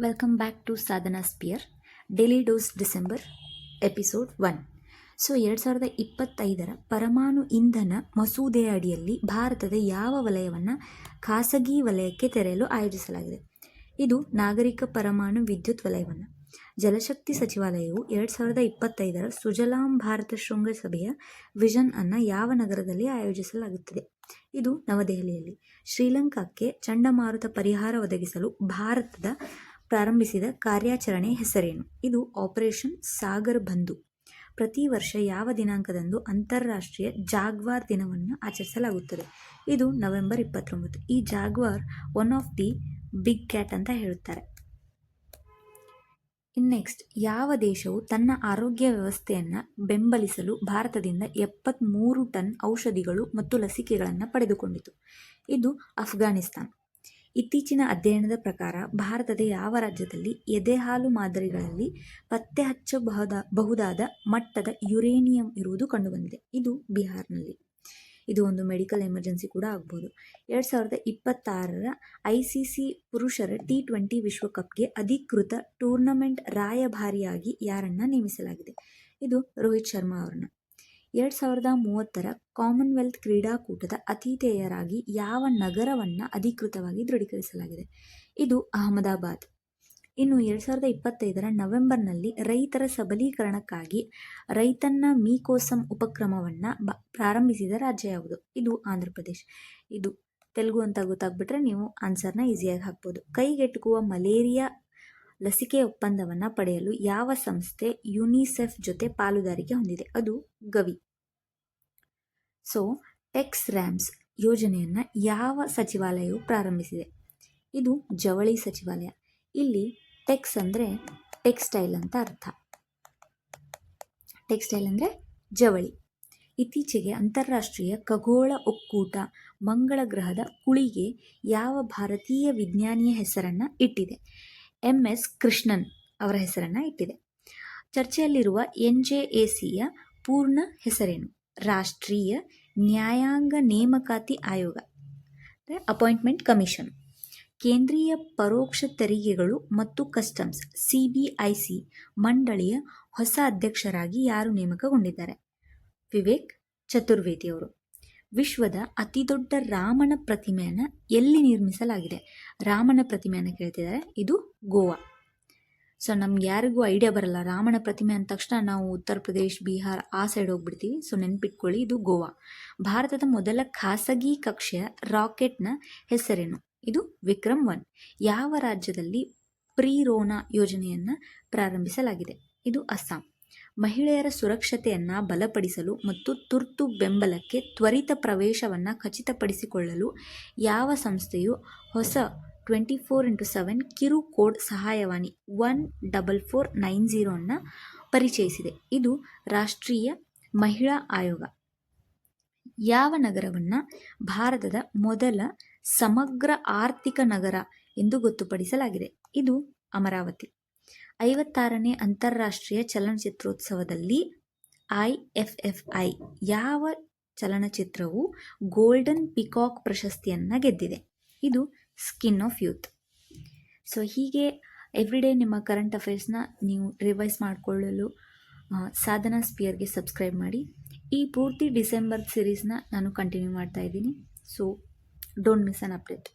Welcome back to Sadhana sphere daily dose December episode one so ಎರಡು ಸಾವಿರದ ಇಪ್ಪತ್ತೈದರ ಪರಮಾಣು ಇಂಧನ ಮಸೂದೆಯ ಅಡಿಯಲ್ಲಿ ಭಾರತದ ಯಾವ ವಲಯವನ್ನು ಖಾಸಗಿ ವಲಯಕ್ಕೆ ತೆರೆಯಲು ಆಯೋಜಿಸಲಾಗಿದೆ? ಇದು ನಾಗರಿಕ ಪರಮಾಣು ವಿದ್ಯುತ್ ವಲಯವನ್ನು. ಜಲಶಕ್ತಿ ಸಚಿವಾಲಯವು ಎರಡು ಸಾವಿರದ ಇಪ್ಪತ್ತೈದರ ಸುಜಲಾಂ ಭಾರತ ಶೃಂಗಸಭೆಯ ವಿಷನ್ ಅನ್ನು ಯಾವ ನಗರದಲ್ಲಿ ಆಯೋಜಿಸಲಾಗುತ್ತದೆ? ಇದು ನವದೆಹಲಿಯಲ್ಲಿ. ಶ್ರೀಲಂಕಾಕ್ಕೆ ಚಂಡಮಾರುತ ಪರಿಹಾರ ಒದಗಿಸಲು ಭಾರತದ ಪ್ರಾರಂಭಿಸಿದ ಕಾರ್ಯಾಚರಣೆ ಹೆಸರೇನು? ಇದು ಆಪರೇಷನ್ ಸಾಗರ್ ಬಂಧು. ಪ್ರತಿ ವರ್ಷ ಯಾವ ದಿನಾಂಕದಂದು ಅಂತಾರಾಷ್ಟ್ರೀಯ ಜಾಗ್ವಾರ್ ದಿನವನ್ನು ಆಚರಿಸಲಾಗುತ್ತದೆ? ಇದು ನವೆಂಬರ್ ಇಪ್ಪತ್ತೊಂಬತ್ತು. ಈ jaguar one of the big cat ಅಂತ ಹೇಳುತ್ತಾರೆ. ಇನ್ ನೆಕ್ಸ್ಟ್, ಯಾವ ದೇಶವು ತನ್ನ ಆರೋಗ್ಯ ವ್ಯವಸ್ಥೆಯನ್ನು ಬೆಂಬಲಿಸಲು ಭಾರತದಿಂದ ಎಪ್ಪತ್ತ್ಮೂರು ಟನ್ ಔಷಧಿಗಳು ಮತ್ತು ಲಸಿಕೆಗಳನ್ನು ಪಡೆದುಕೊಂಡಿತು? ಇದು ಅಫ್ಘಾನಿಸ್ತಾನ್. ಇತ್ತೀಚಿನ ಅಧ್ಯಯನದ ಪ್ರಕಾರ ಭಾರತದ ಯಾವ ರಾಜ್ಯದಲ್ಲಿ ಎದೆಹಾಲು ಮಾದರಿಗಳಲ್ಲಿ ಪತ್ತೆ ಹಚ್ಚಬಹುದ, ಬಹುದಾದ ಮಟ್ಟದ ಯುರೇನಿಯಂ ಇರುವುದು ಕಂಡುಬಂದಿದೆ. ಇದು ಬಿಹಾರ್ನಲ್ಲಿ. ಇದು ಒಂದು ಮೆಡಿಕಲ್ ಎಮರ್ಜೆನ್ಸಿ ಕೂಡ ಆಗ್ಬೋದು. ಎರಡು ಸಾವಿರದ ಇಪ್ಪತ್ತಾರರ ಐ ಸಿ ಸಿ ಪುರುಷರ ಟಿ ಟ್ವೆಂಟಿ ವಿಶ್ವಕಪ್ಗೆ ಅಧಿಕೃತ ಟೂರ್ನಮೆಂಟ್ ರಾಯಭಾರಿಯಾಗಿ ಯಾರನ್ನ ನೇಮಿಸಲಾಗಿದೆ? ಇದು ರೋಹಿತ್ ಶರ್ಮಾ ಅವರನ್ನ. ಎರಡು ಸಾವಿರದ ಮೂವತ್ತರ ಕಾಮನ್ವೆಲ್ತ್ ಕ್ರೀಡಾಕೂಟದ ಅತಿಥೇಯರಾಗಿ ಯಾವ ನಗರವನ್ನು ಅಧಿಕೃತವಾಗಿ ದೃಢೀಕರಿಸಲಾಗಿದೆ? ಇದು ಅಹಮದಾಬಾದ್. ಇನ್ನು ಎರಡು ಸಾವಿರದ ಇಪ್ಪತ್ತೈದರ ನವೆಂಬರ್ನಲ್ಲಿ ರೈತರ ಸಬಲೀಕರಣಕ್ಕಾಗಿ ರೈತನ್ನ ಮೀಕೋಸಂ ಉಪಕ್ರಮವನ್ನು ಬ, ಪ್ರಾರಂಭಿಸಿದ ರಾಜ್ಯ ಯಾವುದು? ಇದು ಆಂಧ್ರ ಪ್ರದೇಶ್ ಇದು ತೆಲುಗು ಅಂತ ಗೊತ್ತಾಗ್ಬಿಟ್ರೆ ನೀವು ಆನ್ಸರ್ನ ಈಸಿಯಾಗಿ ಹಾಕ್ಬೋದು. ಕೈಗೆಟುಕುವ ಮಲೇರಿಯಾ ಲಸಿಕೆ ಒಪ್ಪಂದವನ್ನು ಪಡೆಯಲು ಯಾವ ಸಂಸ್ಥೆ ಯುನಿಸೆಫ್ ಜೊತೆ ಪಾಲುದಾರಿಕೆ ಹೊಂದಿದೆ? ಅದು ಗವಿ. ಸೊ ಟೆಕ್ಸ್ ರ್ಯಾಮ್ಸ್ ಯೋಜನೆಯನ್ನು ಯಾವ ಸಚಿವಾಲಯವು ಪ್ರಾರಂಭಿಸಿದೆ? ಇದು ಜವಳಿ ಸಚಿವಾಲಯ. ಇಲ್ಲಿ ಟೆಕ್ಸ್ ಅಂದರೆ ಟೆಕ್ಸ್ಟೈಲ್ ಅಂತ ಅರ್ಥ. ಟೆಕ್ಸ್ಟೈಲ್ ಅಂದರೆ ಜವಳಿ. ಇತ್ತೀಚೆಗೆ ಅಂತಾರಾಷ್ಟ್ರೀಯ ಖಗೋಳ ಒಕ್ಕೂಟ ಮಂಗಳ ಗ್ರಹದ ಕುಳಿಗೆ ಯಾವ ಭಾರತೀಯ ವಿಜ್ಞಾನಿಯ ಹೆಸರನ್ನು ಇಟ್ಟಿದೆ? ಎಂ ಎಸ್ ಕೃಷ್ಣನ್ ಅವರ ಹೆಸರನ್ನು ಇಟ್ಟಿದೆ. ಚರ್ಚೆಯಲ್ಲಿರುವ ಎನ್ ಜೆ ಎ ಸಿಯ ಪೂರ್ಣ ಹೆಸರೇನು? ರಾಷ್ಟ್ರೀಯ ನ್ಯಾಯಾಂಗ ನೇಮಕಾತಿ ಆಯೋಗ. Appointment commission. ಕೇಂದ್ರೀಯ ಪರೋಕ್ಷ ತೆರಿಗೆಗಳು ಮತ್ತು customs C B I C ಮಂಡಳಿಯ ಹೊಸ ಅಧ್ಯಕ್ಷರಾಗಿ ಯಾರು ನೇಮಕಗೊಂಡಿದ್ದಾರೆ? ವಿವೇಕ್ ಚತುರ್ವೇದಿ ಅವರು. ವಿಶ್ವದ ಅತಿದೊಡ್ಡ ರಾಮನ ಪ್ರತಿಮೆಯನ್ನು ಎಲ್ಲಿ ನಿರ್ಮಿಸಲಾಗಿದೆ? ರಾಮನ ಪ್ರತಿಮೆಯನ್ನು ಕೇಳ್ತಿದ್ದಾರೆ. ಇದು ಗೋವಾ. ಸೊ ನಮ್ಗೆ ಯಾರಿಗೂ ಐಡಿಯಾ ಬರಲ್ಲ. ರಾಮನ ಪ್ರತಿಮೆ ಅಂದ ತಕ್ಷಣ ನಾವು ಉತ್ತರ ಪ್ರದೇಶ್, ಬಿಹಾರ್ ಆ ಸೈಡ್ ಹೋಗ್ಬಿಡ್ತೀವಿ. ಸೊ ನೆನ್ಪಿಟ್ಕೊಳ್ಳಿ, ಇದು ಗೋವಾ. ಭಾರತದ ಮೊದಲ ಖಾಸಗಿ ಕಕ್ಷೆಯ ರಾಕೆಟ್ನ ಹೆಸರೇನು? ಇದು ವಿಕ್ರಮ್ ಒನ್. ಯಾವ ರಾಜ್ಯದಲ್ಲಿ ಪ್ರೀರೋನಾ ಯೋಜನೆಯನ್ನು ಪ್ರಾರಂಭಿಸಲಾಗಿದೆ? ಇದು ಅಸ್ಸಾಂ. ಮಹಿಳೆಯರ ಸುರಕ್ಷತೆಯನ್ನು ಬಲಪಡಿಸಲು ಮತ್ತು ತುರ್ತು ಬೆಂಬಲಕ್ಕೆ ತ್ವರಿತ ಪ್ರವೇಶವನ್ನು ಖಚಿತಪಡಿಸಿಕೊಳ್ಳಲು ಯಾವ ಸಂಸ್ಥೆಯು ಹೊಸ ಟ್ವೆಂಟಿ ಫೋರ್ ಇಂಟು ಸೆವೆನ್ ಕಿರು ಕೋಡ್ ಸಹಾಯವಾಣಿ ಒನ್ ಡಬಲ್ ಫೋರ್ ನೈನ್ ಜೀರೋನ ಪರಿಚಯಿಸಿದೆ. ಇದು ರಾಷ್ಟ್ರೀಯ ಮಹಿಳಾ ಆಯೋಗ. ಯಾವ ನಗರವನ್ನು ಭಾರತದ ಮೊದಲ ಸಮಗ್ರ ಆರ್ಥಿಕ ನಗರ ಎಂದು ಗೊತ್ತುಪಡಿಸಲಾಗಿದೆ. ಇದು ಅಮರಾವತಿ. ಐವತ್ತಾರನೇ ಅಂತಾರಾಷ್ಟ್ರೀಯ ಚಲನಚಿತ್ರೋತ್ಸವದಲ್ಲಿ ಐ ಎಫ್ ಎಫ್ ಐ ಯಾವ ಚಲನಚಿತ್ರವು ಗೋಲ್ಡನ್ ಪಿಕಾಕ್ ಪ್ರಶಸ್ತಿಯನ್ನು ಗೆದ್ದಿದೆ. ಇದು ಸ್ಕಿನ್ ಆಫ್ ಯೂತ್. ಸೊ ಹೀಗೆ ಎವ್ರಿಡೇ ನಿಮ್ಮ ಕರೆಂಟ್ ಅಫೇರ್ಸ್ನ ನೀವು ರಿವೈಸ್ ಮಾಡಿಕೊಳ್ಳಲು ಸಾಧನಾ ಸ್ಪಿಯರ್ಗೆ ಸಬ್ಸ್ಕ್ರೈಬ್ ಮಾಡಿ. ಈ ಪೂರ್ತಿ ಡಿಸೆಂಬರ್ ಸಿರೀಸ್ನ ನಾನು ಕಂಟಿನ್ಯೂ ಮಾಡ್ತಾ ಇದ್ದೀನಿ. So don't miss an update